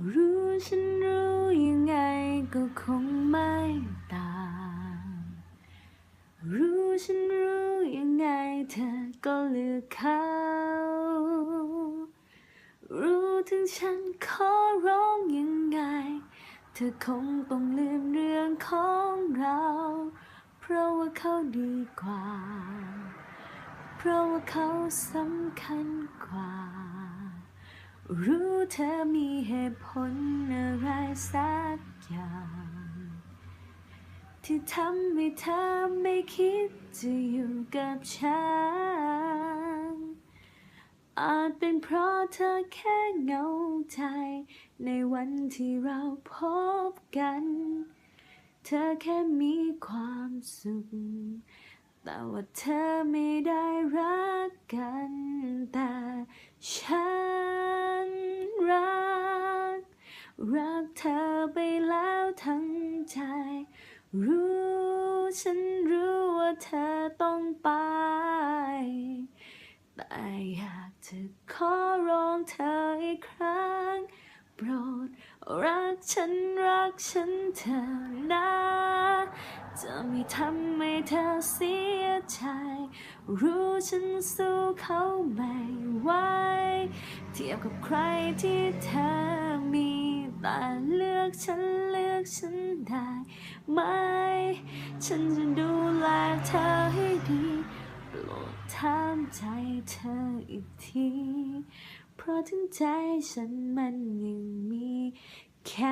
รู้ฉันรู้ยังไงก็คงไม่ต่าง รู้ฉันรู้ยังไงเธอก็เลือกเขา รู้ถึงฉันขอร้องยังไง เธอคงต้องลืมเรื่องของเรา เพราะว่าเขาดีกว่า เพราะว่าเขาสำคัญกว่ารู้ เธอมีเหตุผลอะไรสักอย่าง ที่ทำให้เธอไม่คิดจะอยู่กับฉัน อาจเป็นเพราะเธอแค่เหงาใจ ในวันที่เราพบกัน เธอแค่มีความสุข แต่ว่าเธอไม่ได้รักกันแต่ฉัน รักเธอไปแล้วทั้งใจ รู้ฉันรู้ว่าเธอต้องไป แต่อยากจะขอร้องเธออีกครั้ง โปรด รักฉันรักฉันเธอนะ จะไม่ทำให้เธอเสียใจ รู้ฉันสู้เขาไม่ไหว เทียบกับใครที่เธอมี แต่เลือกฉันเลือกฉันได้ไหม ฉันจะดูแลเธอให้ดีโปรดถามใจเธออีกที เพราะถึงใจฉันมันยังมีแค่